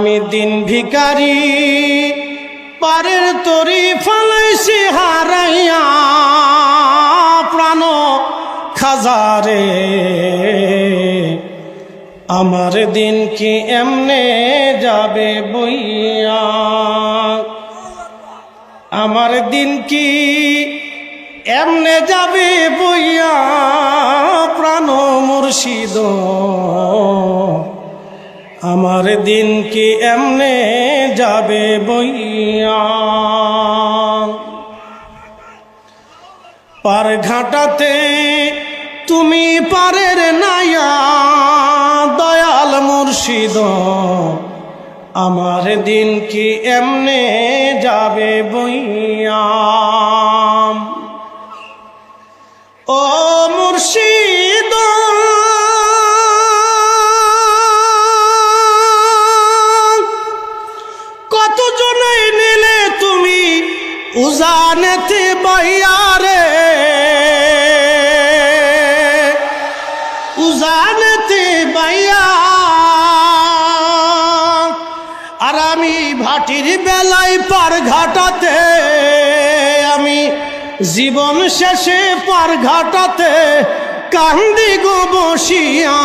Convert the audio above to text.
আমি দিন ভিকারি পারের তরি ফলাইছি হারাইয়া প্রাণ খাজারে। আমার দিন কি এমনে যাবে বইয়া? আমার দিন কি এমনে যাবে বইয়া? প্রাণ মুর্শিদ। দিন কি এমনে যাবে বইয়া? পার ঘাটাতে তুমি পারের নাইয়া দয়াল মুর্শিদ, আমার দিন কি এমনে যাবে বইয়া? ও কত নিলে তুমি উজানেতে বাইয়ারে উজানেতে বাইয়া। আর আমি ভাটির বেলায় পার ঘাটাতে, আমি জীবন শেষে পার ঘাটাতে কান্দি গো বসিয়া।